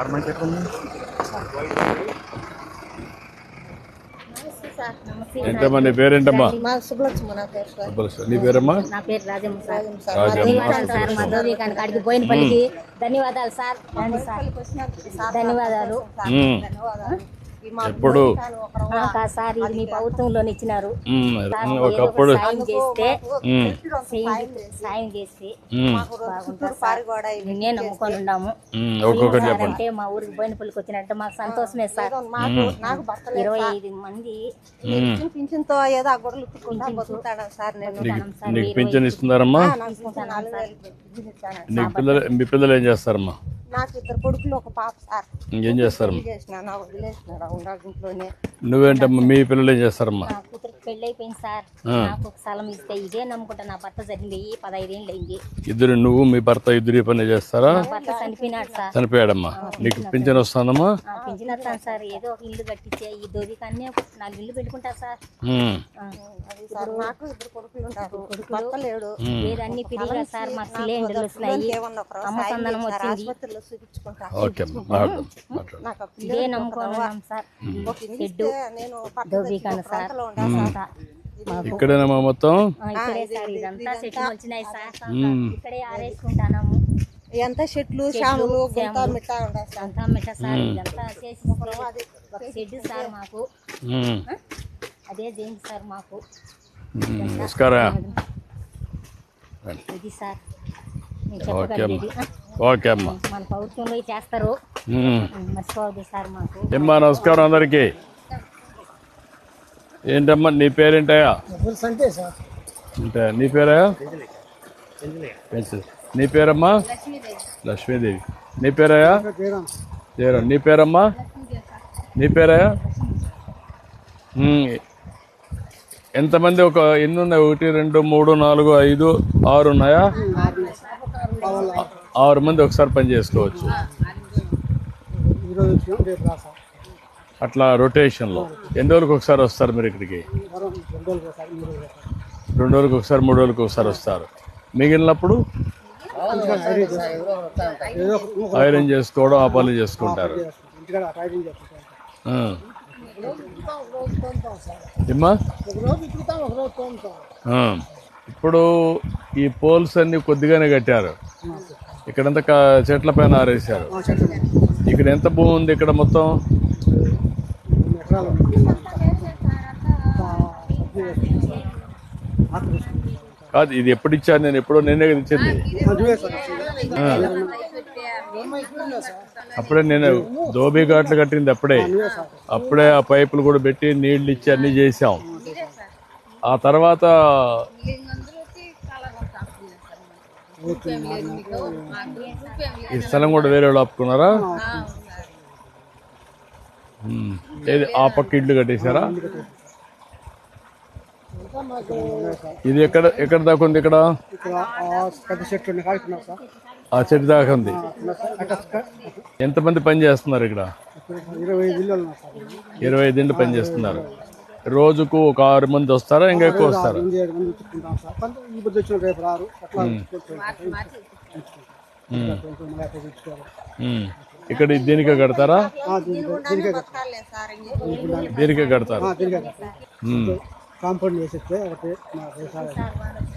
Car ఉంది ఏంటమ్మా నీ పేరేంటమ్మా నా పేరు సార్ సుబ్బలక్ష్మి. నీ పేరమ్మా నా పేరు రాజమ్మ సార్. సార్. రాజమ్మ ధన్యవాదాలు సార్ మా కాడికి పోయిన పల్లికి ధన్యవాదాలు సార్. ధన్యవాదాలు. ఎప్పుడు? ఒకరు ఆ, కాదు సార్ ఇది మీ ప్రభుత్వంలో ఇచ్చినారు ఒకప్పుడు సాయం చేస్తే సాయం చేసి ఉమ్, బాగుంటుంది. సార్ పారిగోడ నేను నమ్ముకొని ఉన్నాము. ఒక్కొక్కటి చెప్పండి. అంటే మా ఊరికి పోయిన పల్లికి వచ్చినట్టు మాకు సంతోషమే సార్. మాకు నాకు భర్త ఇరవై ఐదు మంది. పింఛన్తో ఏదో ఆ గొడవలు బతుకుతాడు సార్ నేను? పింఛన్ ఇస్తున్నారమ్మా? మీ పిల్లలు ఏం చేస్తారమ్మా? నాకు ఇద్దరు కొడుకులు ఒక పాప సార్. ఇంకేం చేస్తారమ్మా చేసిన వదిలేసినారు ఉండాలి ఇంట్లోనే. నువ్వేంటమ్మా మీ పిల్లలు ఏం చేస్తారమ్మా? నా కూతురికి పెళ్ళి అయిపోయింది సార్ నాకు ఒక స్థలం ఇస్తే ఇదే నమ్ముకుంటా నా భర్త చనిపోయి పదహైదేళ్ళు అయింది. ఇద్దరు నువ్వు మీ భర్త ఇద్దరు ఈ పని చేస్తారా? నా భర్త చనిపోయినాడు సార్. చనిపోయాడమ్మా. నీకు పింఛన్ వస్తుందమ్మా? ఆ, పింఛన్ వస్తాను సార్. ఏదో ఒక ఇల్లు కట్టించే ఈ దోబికాన్ని నాలుగు ఇల్లు పెట్టుకుంటా సార్. ఆ, సార్ నాకు ఇద్దరు కొడుకులు ఉన్నారు భర్త లేడు. ఏదో అన్ని పిరిగా సార్ మాకు సిలిండర్లు వస్తున్నాయి. సార్ వచ్చింది. ఆసుపత్రిలో నాకు ఇదే నమ్ముకొని దోబికాను. మాకు ఇక్కడేనమ్మా మొత్తం? ఆ, ఇక్కడే సార్ ఇదంతా వచ్చినాయి సార్. ఇక్కడే ఆరేసుకుంటాము ఎంత చెట్లు శాములు గుంత మిట్టా ఉండాలి సార్. అంతా మెట్ట సార్ ఇదంతా చేసి ఒక షెడ్ సార్ మాకు. అదే చేయండి సార్ మాకు. నమస్కారం ఓకే అమ్మా ఓకే అమ్మా మన ప్రభుత్వంలో ఇవి చేస్తారు ఉమ్. మర్చిపోవద్దు సార్ మాకు ఏమ్మా నమస్కారం అందరికి ఏంటమ్మా నీ పేరేంటయ్యా అంటే నీ పేరా. నీ పేరమ్మా లక్ష్మీదేవి నీ జయరాం నీ పేరమ్మా నీ పేరయ్యా ఉమ్. ఎంతమంది ఒక ఎన్ని ఉన్నాయి ఒకటి రెండు మూడు నాలుగు ఐదు ఆరు ఉన్నాయా? ఆరు మంది ఒకసారి పని చేసుకోవచ్చు. అట్లా రొటేషన్లో. ఎన్ని రోజులకు ఒకసారి వస్తారు మీరు ఇక్కడికి? రెండు రోజులకు ఒకసారి మూడు రోజులకు ఒకసారి వస్తారు. మిగిలినప్పుడు? ఐరన్ చేసుకోవడం ఆ పనులు చేసుకుంటారు. ఏమ్మా? ఇప్పుడు ఈ పోల్స్ అన్ని కొద్దిగానే కట్టారు. ఇక్కడంతా చెట్ల పైన ఆరేసారు ఇక్కడ ఎంత భూమి ఉంది ఇక్కడ మొత్తం? కాదు ఇది ఎప్పుడు ఇచ్చాను నేను ఎప్పుడో నేనే కదా ఇచ్చింది. అప్పుడే నేను దోబీ ఘాట్లు కట్టింది అప్పుడే. అప్పుడే ఆ పైపులు కూడా పెట్టి నీళ్ళు ఇచ్చి అన్ని చేసాం ఆ తర్వాత ఈ స్థలం కూడా వేరే వాళ్ళు ఆపుకున్నారా? ఏది? ఆ పక్క ఇల్లు కట్టేశారా? ఇది ఎక్కడ ఎక్కడ దాకా ఉంది ఇక్కడ? పెద్ద చెట్లు ఆ చెట్టు దాకా ఉంది. ఎంతమంది పని చేస్తున్నారు ఇక్కడ? ఇరవై ఐదు పని చేస్తున్నారు. రోజుకు ఒక ఆరు మంది వస్తారా ఇంకా ఎక్కువ వస్తారా. ఇక్కడ దీనికే కడతారా? దీనికే. కడతారు. కాంపౌండ్ వేసేస్తే ఒకటి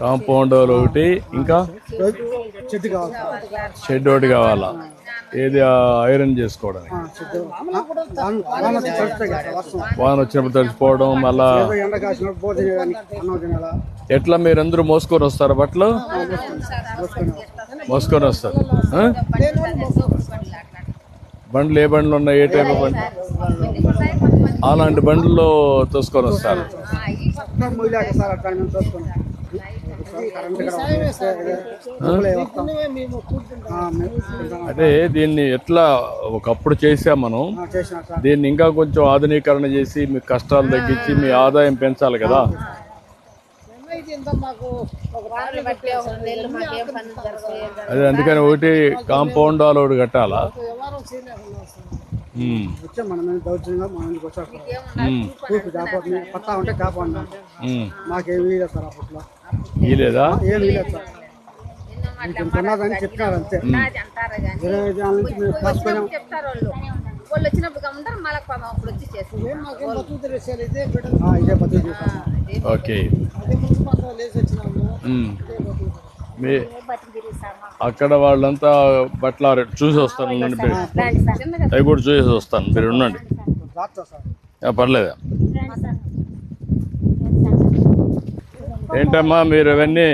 కాంపౌండ్ ఒకటి ఇంకా? చెట్టు కావాలి. షెడ్ ఒకటి కావాలా? ఏది ఆ ఐరన్ చేసుకోవడానికి? వాన వచ్చినప్పుడు తడిచిపోవడం మళ్ళా ఎట్లా మీరందరూ మోసుకొని వస్తారా బట్టలు? మోసుకొని వస్తారు? బండ్లు ఏ బండ్లు ఉన్నాయి? ఏ టైప్ బండ్లు? అలాంటి బండ్లలో తోసుకొని వస్తారు. సార్ అట్లా మేము అంటే దీన్ని ఎట్లా ఒకప్పుడు చేసాం మనం? ఆ, చేసిన సార్. దీన్ని ఇంకా కొంచెం ఆధునీకరణ చేసి మీ కష్టాలు తగ్గించి మీ ఆదాయం పెంచాలి కదా? అదే అందుకని ఒకటి కాంపౌండ్ వాళ్ళు ఒకటి కట్టాలా? వచ్చే మన మీద దౌర్జన్యంగా మన మీదకి వచ్చారు కాపాడు పట్టా ఉంటే కాపాడు ఉమ్. మాకేమీ లేదు సార్ అప్పట్లో లేదా ఏమీ లేదు సార్. ఇంత ఉన్నదని చెప్పినారు అంతే. ఇరవై ఐదు నుంచి మేము కాసుకున్నాం చెప్తారు వాళ్ళు. వాళ్ళు వచ్చినప్పుడు ఉంటారు మళ్ళీ అప్పుడు వచ్చి చేస్తారు. ఆ, ఇదే చేస్తాం ఓకే. మీ అక్కడ వాళ్ళంతా బట్టలు చూసి వస్తాను మీరు. అవి కూడా చూసి వస్తాను మీరు ఉండండి. పర్లేదా? ఏంటమ్మా మీరు అవన్నీ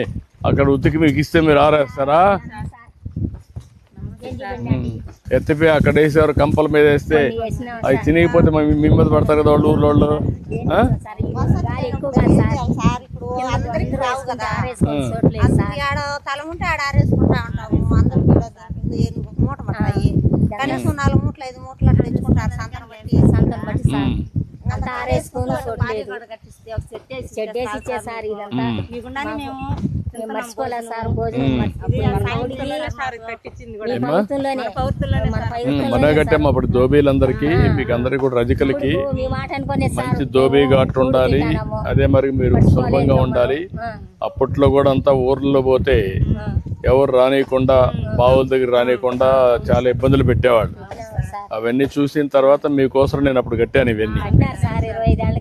అక్కడ ఉతికి మీకు ఇస్తే మీరు ఆరేస్తారా. ఎత్తిపోయి అక్కడ వేసేవారు కంపల మీద వేస్తే అవి తినకపోతే మీ మీ మీద పడతారు కదా వాళ్ళు ఊర్లో వాళ్ళు? అందరికి రావు కదా. ఆడ తల ఉంటే ఆడ ఆరేసుకుంటా ఉంటాము. అందరికి మూట పడతాయి. కనీసం నాలుగు మూటలు ఐదు మూటలు అట్లా తెచ్చుకుంటారు సంతను బట్టి. సంతం బట్టి. అంతా ఆరేసుకొని చోటు లేదు. షెడ్ వేసి ఇచ్చే సార్. ఇదంతా మీకుండానే మేము మర్చిపోలేదు సార్ భోజనం మర్చి- మన కట్టాము అప్పుడు దోబీలందరికీ మీకు అందరికి కూడా రజకులకి మీ మాట అనుకునే సార్. మంచి దోబీ ఘాట్ ఉండాలి. అదే మరి మీరు సులభంగా ఉండాలి. అప్పట్లో కూడా అంతా ఊర్లలో పోతే ఎవరు రానియకుండా బావుల దగ్గర రానియకుండా చాలా ఇబ్బందులు పెట్టేవాళ్ళు. అవన్నీ చూసిన తర్వాత మీకోసం నేను అప్పుడు కట్టాను ఇవన్నీ.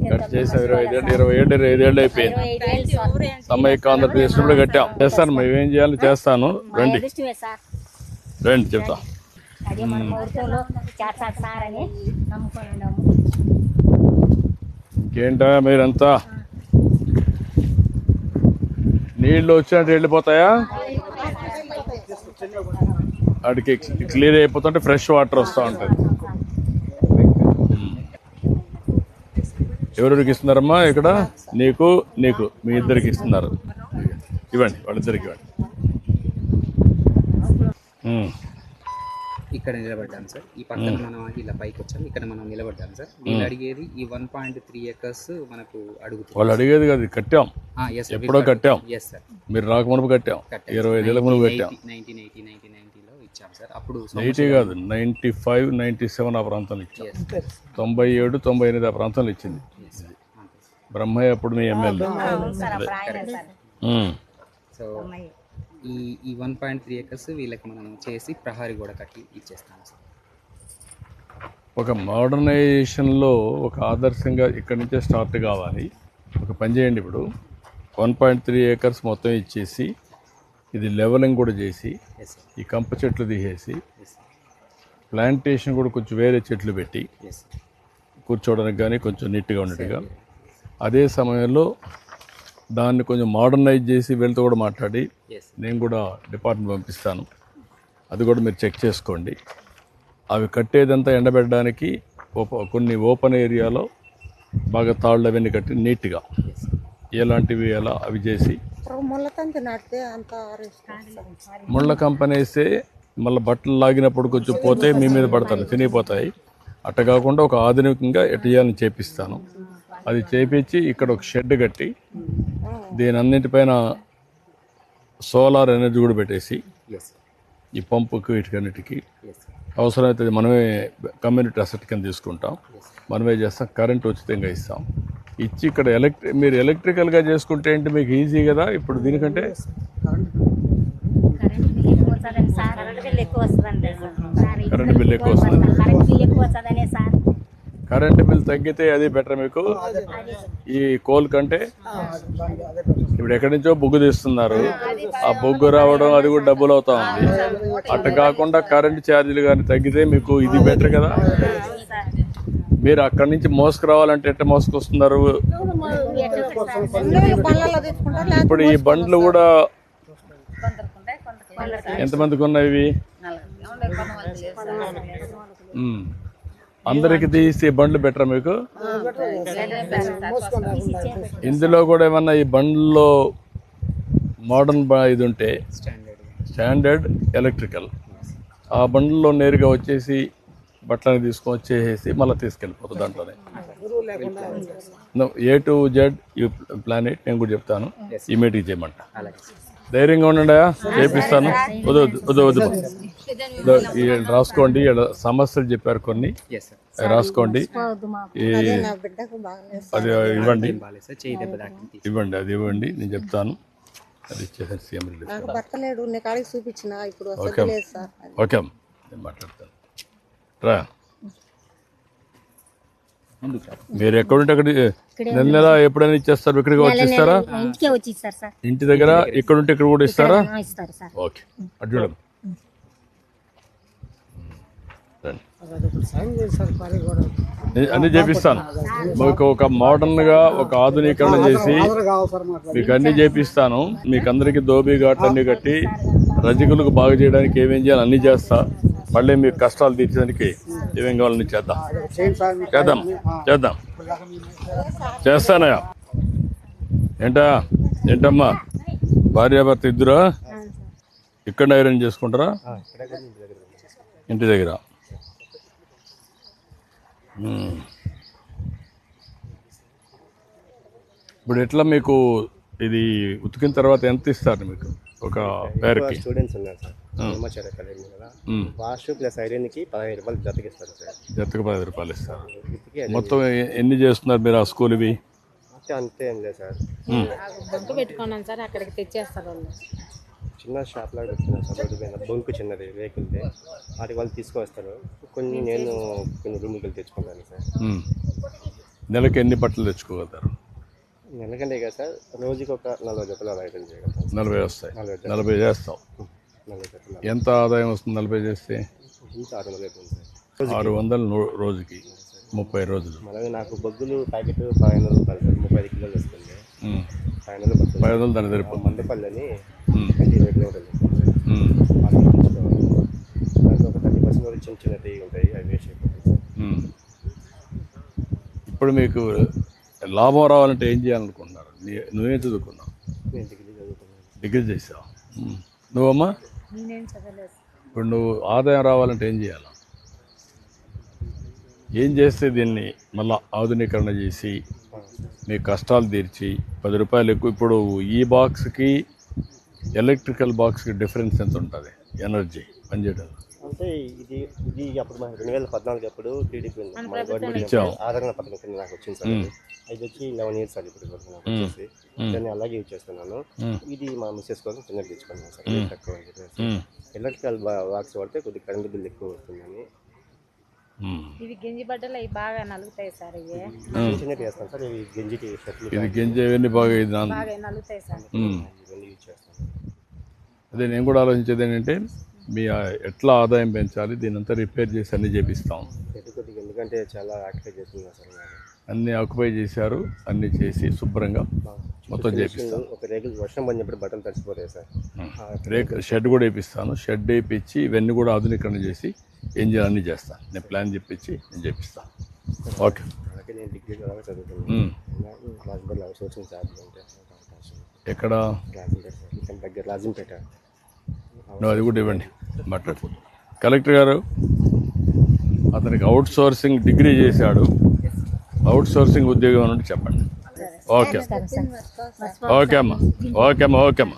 క్రితం చేసాం ఇరవై ఐదేళ్ళు ఇరవై ఏళ్ళు ఇరవై ఐదేళ్ళు అయిపోయింది. సమైక్య ఆంధ్రప్రదేశ్ కూడా కట్టాం. చేస్తాను మేము ఏం చేయాలో చేస్తాను. రండి. రండి చెప్తా. ఇంకేంటా మీరంతా? నీళ్ళు వచ్చినట్టు వెళ్ళిపోతాయా? వాడికి క్లియర్ అయిపోతుంటే ఫ్రెష్ వాటర్ వస్తూ ఉంటుంది. ఎవరెవరికి ఇస్తున్నారమ్మా ఇక్కడ? నీకు నీకు. మీ ఇద్దరికి ఇస్తున్నారు. ఇవ్వండి వాళ్ళిద్దరికి ఇవ్వండి. ఇక్కడ నిలబడ్డాం సార్. ఈ పక్కన మనం ఇలా పైకి వచ్చాం ఇక్కడ మనం నిలబడ్డాం సార్. వీళ్ళు అడిగేది ఈ వన్ పాయింట్ త్రీ ఎకర్స్ మనకు అడుగుతుంది. వాళ్ళు అడిగేది కాదు కట్టాం. ఎప్పుడో కట్టాం. ఎస్ సార్ మీరు రాకమునుపు కట్టాం. ఇరవై ఐదేళ్ళ మునుపు కట్టాం. నైన్టీన్ ఎయిటీ నైన్టీన్ నైన్టీలో ఇచ్చాం సార్. అప్పుడు ఎయిటీ కాదు నైంటీ ఫైవ్ నైంటీ సెవెన్ ఆ ప్రాంతంలో ఇచ్చాం. తొంభై ఏడు తొంభై ఎనిమిది ఆ ప్రాంతంలో ఇచ్చింది. బ్రహ్మయ్య అప్పుడు మీ ఎమ్మెల్యే. సో ఈ ఈ వన్ పాయింట్ త్రీ ఎకర్స్ వీళ్ళకి మనం చేసి ప్రహారీ గోడ కట్టి ఇచ్చేస్తాం సార్. ఒక మోడర్నైజేషన్లో ఒక ఆదర్శంగా ఇక్కడి నుంచే స్టార్ట్ కావాలి. ఒక పని చేయండి ఇప్పుడు. వన్ పాయింట్ త్రీ ఏకర్స్ మొత్తం ఇచ్చేసి ఇది లెవెలింగ్ కూడా చేసి ఈ కంప చెట్లు తీసేసి ప్లాంటేషన్ కూడా కొంచెం వేరే చెట్లు పెట్టి కూర్చోవడానికి కానీ కొంచెం నీట్గా ఉన్నట్టుగా అదే సమయంలో దాన్ని కొంచెం మోడర్నైజ్ చేసి వీళ్ళతో కూడా మాట్లాడి నేను కూడా డిపార్ట్మెంట్ పంపిస్తాను. అది కూడా మీరు చెక్ చేసుకోండి. అవి కట్టేదంతా ఎండబెట్టడానికి కొన్ని ఓపెన్ ఏరియాలో బాగా తాళ్ళు అవన్నీ కట్టి నీట్గా ఎలాంటివి ఎలా అవి చేసి ముళ్ళ తంతి నాటితే అంత ఆరేసుకుంటాం ముళ్ళ కంపెనీ వేస్తే మళ్ళీ బట్టలు లాగినప్పుడు కొంచెం పోతే మీ మీద పడతారు తినిగిపోతాయి అట్ట కాకుండా ఒక ఆధునికంగా ఎటు చేయాలని చేపిస్తాను. అది చేపించి ఇక్కడ ఒక షెడ్ కట్టి దీని అన్నింటిపైన సోలార్ ఎనర్జీ కూడా పెట్టేసి ఎస్ ఈ పంపుకి వీటికన్నిటికీ అవసరమైతే మనమే కమ్యూనిటీ అసెట్ కింద తీసుకుంటాం. మనమే చేస్తాం. కరెంట్ ఉచితంగా ఇస్తాం. ఇచ్చి ఇక్కడ ఎలక్ట్రి మీరు ఎలక్ట్రికల్గా చేసుకుంటే ఏంటి మీకు ఈజీ కదా? ఇప్పుడు దీనికంటే కరెంట్ బిల్ ఎక్కువ వస్తుందని సార్. కరెంట్ బిల్ ఎక్కువ వస్తుందండి. కరెంట్ బిల్ తగ్గితే అది బెటర్ మీకు? ఈ కోల్ కంటే? ఇప్పుడు ఎక్కడి నుంచో బొగ్గు తీస్తున్నారు. ఆ బొగ్గు రావడం అది కూడా డబ్బులు అవుతా ఉంది. అట్ట కాకుండా కరెంట్ ఛార్జీలు కానీ తగ్గితే మీకు ఇది బెటర్ కదా? మీరు అక్కడి నుంచి మోసుకు రావాలంటే ఎట్ట మోసుకొస్తున్నారు? ఇప్పుడు ఈ బండ్లు కూడా ఎంతమందికి ఉన్నాయి ఇవి. అందరికి తీసి బండ్లు బెటర్ మీకు? ఇందులో కూడా ఏమన్నా ఈ బండ్లో మోడర్న్ ఇది ఉంటే స్టాండర్డ్ స్టాండర్డ్ ఎలక్ట్రికల్. ఆ బండ్లో నేరుగా వచ్చేసి బట్టలని తీసుకొని వచ్చేసి మళ్ళీ తీసుకెళ్ళిపోతుంది దాంట్లోనే. A to Z you plan it నేను కూడా చెప్తాను. ఇమీడియట్గా చేయమంట. ధైర్యంగా ఉండండి చేపిస్తాను. వద్దు వద్దు వద్దు రాసుకోండి. ఈడ సమస్యలు చెప్పారు కొన్ని. రాసుకోండి. అది ఇవ్వండి. ఇవ్వండి అది ఇవ్వండి. నేను చెప్తాను. అది ఇచ్చేసాను సీఎం రిలీఫ్ ఓకే. ఓకే నేను మాట్లాడతాను. రా. మీరు ఎక్కడుంటే అక్కడ నెల నెల ఎప్పుడైనా ఇచ్చేస్తారు? ఇక్కడికి వచ్చి ఇస్తారా ఇంటికే వచ్చి ఇస్తారు సార్. ఇంటి దగ్గర ఇక్కడుంటే ఇక్కడ కూడా ఇస్తారా? ఆ, ఇస్తారు సార్. ఓకే. అటు. నేను అన్ని చేపిస్తాను. మీకు ఒక మోడర్న్గా ఒక ఆధునీకరణ చేసి మాకు మీకు అన్ని చేపిస్తాను. మీకు అందరికి దోబీ ఘాట్లు అన్ని కట్టి రజకులకు బాగు చేయడానికి ఏమేం చేయాలి అన్ని చేస్తా. మళ్ళీ మీకు కష్టాలు తీర్చడానికి ఏమేం కావాలని చేద్దాం. చేద్దాం. చేద్దాం. చేస్తానయా ఏంటా? ఏంటమ్మా? భార్యాభర్త ఇద్దరా? ఇక్కడ ఐరన్ చేసుకుంటారా? ఇంటి దగ్గర. ఇప్పుడు ఎట్లా మీకు ఇది ఉతికిన తర్వాత ఎంత ఇస్తారు మీకు ఒక పేరుకి స్టూడెంట్స్ ఉన్నారు సార్. బ్రహ్మచారి అకాడమీ కదా. వాష్ ప్లస్ ఐరన్కి పదహైదు రూపాయలు జతకిస్తారు సార్ జతకు పది రూపాయలు ఇస్తారు. మొత్తం ఎన్ని చేస్తున్నారు మీరు ఆ స్కూల్ ఇవి? అంతే అంతే ఏం లేదు సార్. బంకు పెట్టుకున్నాను సార్ అక్కడికి తెచ్చేస్తారు వాళ్ళు. చిన్న షాప్ లాగా పెట్టుకున్నాను సార్ రోడ్డు మీద బొంకు చిన్నది వెహికల్ది వాటికి వాళ్ళు తీసుకొస్తారు కొన్ని నేను కొన్ని రూమ్కి వెళ్ళి తెచ్చుకుంటాను సార్. నెలకి ఎన్ని బట్టలు తెచ్చుకోగలుగుతారు? నెలకంటే కదా సార్ రోజుకి ఒక నలభై జతలు నలభై వస్తాయి. నలభై చేస్తాం. ఎంత ఆదాయం వస్తుంది నలభై చేస్తే? ఆరు వందలు రోజుకి ముప్పై రోజులు. అలాగే నాకు బొగ్గులు ప్యాకెట్ పదిహేను వందలు రూపాయలు సార్ ముప్పై ఐదు కిలోలు వస్తుంది. పదిహేను వందలు పది వందలు దాని సరిపోతుంది. మందపల్లి ఇరవై కిలోమీటర్లు. దాంట్లో ఒక థర్టీ పర్సెంట్ వరకు చిన్న చిన్నవి ఉంటాయి. అవి వేస్ట్. ఇప్పుడు మీకు లాభం రావాలంటే ఏం చేయాలనుకుంటున్నారు? నువ్వేం చదువుకున్నావు? నేను డిగ్రీ చదువుకున్నాను డిగ్రీ చేసావు. నువ్వమ్మా? నేనేం చదవలేదు. ఇప్పుడు నువ్వు ఆదాయం రావాలంటే ఏం చేయాలి? ఏం చేస్తే దీన్ని మళ్ళా ఆధునీకరణ చేసి మీ కష్టాలు తీర్చి పది రూపాయలు ఎక్కువ? ఇప్పుడు ఈ బాక్స్కి ఎలక్ట్రికల్ బాక్స్కి డిఫరెన్స్ ఎంత ఉంటుంది? ఎనర్జీ పనిచేయడం అంటే ఇది ఇది అప్పుడు మనకి రెండు వేల పద్నాలుగు అప్పుడు టీడీపీ ఉంది మన గవర్నమెంట్ ఇచ్చాం. ఆదరణ పథకం కింద నాకు వచ్చింది సార్ అది. అది వచ్చి లెవెన్ ఇయర్స్ సార్ ఇప్పుడు వరకు నాకు వచ్చేసి. దాన్ని అలాగే యూజ్ చేస్తున్నాను. ఇది మా మిస్సెస్ కోసం చిన్న తెచ్చుకున్నాను సార్. తక్కువ. ఎలక్ట్రికల్ బాక్స్ వాడితే కొద్దిగా కరెంట్ బిల్ ఎక్కువ వస్తుందని. ఇవి గింజి బట్టలు అవి బాగా నలుగుతాయి సార్ ఇవి. ఇది గింజ ఇవన్నీ బాగా బాగా నలుగుతాయి సార్. ఉమ్. ఇవన్నీ యూజ్ చేస్తాను. అదే నేను కూడా ఆలోచించేది ఏంటంటే మీ ఎట్లా ఆదాయం పెంచాలి దీని అంతా రిపేర్ చేసి అన్ని చేపిస్తాం. ఎందుకంటే చాలా. అన్ని ఆక్యుపై చేశారు అన్ని చేసి శుభ్రంగా మొత్తం చేపిస్తాం. ఒక రేగులు వర్షం పడినప్పుడు బట్టలు తడిసిపోతాయి సార్. రేక్ షెడ్ కూడా వేపిస్తాను. షెడ్ వేయించి ఇవన్నీ కూడా ఆధునీకరణ చేసి ఏం చేయాలి అన్నీ చేస్తాను. నేను ప్లాన్ చెప్పించి నేను చేపిస్తాను. ఓకే. నేను డిగ్రీ చదువుకున్నాను ఎక్కడ? దగ్గర రాజంపేట. నువ్వు అది కూడా ఇవ్వండి. మాట్లాడు. కలెక్టర్ గారు అతనికి అవుట్ సోర్సింగ్ డిగ్రీ చేశాడు. అవుట్ సోర్సింగ్ ఉద్యోగం అని చెప్పండి. ఓకే ఓకే అమ్మా. ఓకే అమ్మా. ఓకే అమ్మా.